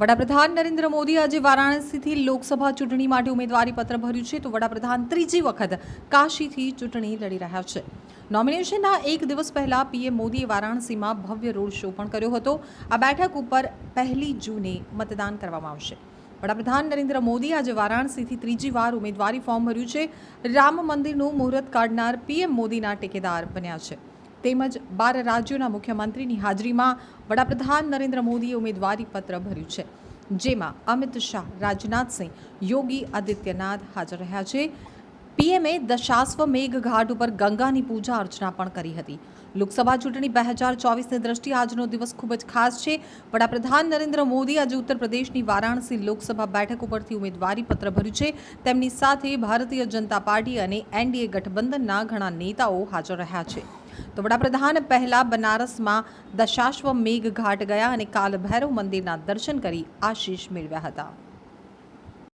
વડાપ્રધાન નરેન્દ્ર મોદી આજે વારાણસીથી લોકસભા ચૂંટણી માટે ઉમેદવારી પત્ર ભર્યું છે તો વડાપ્રધાન ત્રીજી વખત કાશીથી ચૂંટણી લડી રહ્યા છે. નોમિનેશનના એક દિવસ પહેલા પીએમ મોદીએ વારાણસીમાં ભવ્ય રોડ શો પણ કર્યો હતો. આ બેઠક ઉપર પહેલી જૂને મતદાન કરવામાં આવશે. વડાપ્રધાન નરેન્દ્ર મોદી આજે વારાણસીથી ત્રીજી વાર ઉમેદવારી ફોર્મ ભર્યું છે. રામ મંદિરનું મુહૂર્ત કાઢનાર પીએમ મોદીના ટેકેદાર બન્યા છે. તેમજ બાર રાજ્યોના મુખ્યમંત્રીની હાજરીમાં વડાપ્રધાન નરેન્દ્ર મોદીએ ઉમેદવારી પત્ર ભર્યું છે, જેમાં અમિત શાહ રાજનાથસિંહ યોગી આદિત્યનાથ હાજર રહ્યા છે. પીએમએ દશાશ્વ મેઘઘાટ ઉપર ગંગાની પૂજા અર્ચના પણ કરી હતી. લોકસભા ચૂંટણી બે હજાર ચોવીસની દ્રષ્ટિએ આજનો દિવસ ખૂબ જ ખાસ છે. વડાપ્રધાન નરેન્દ્ર મોદી આજે ઉત્તર પ્રદેશની વારાણસી લોકસભા બેઠક ઉપરથી ઉમેદવારી પત્ર ભર્યું છે. તેમની સાથે ભારતીય જનતા પાર્ટી અને એનડીએ ગઠબંધનના ઘણા નેતાઓ હાજર રહ્યા છે. તો વડાપ્રધાન પહેલા બનારસમાં દશાશ્વ મેઘ ઘાટ ગયા અને કાલ ભૈરવ મંદિરના દર્શન કરી આશીષ મેળવ્યા હતા.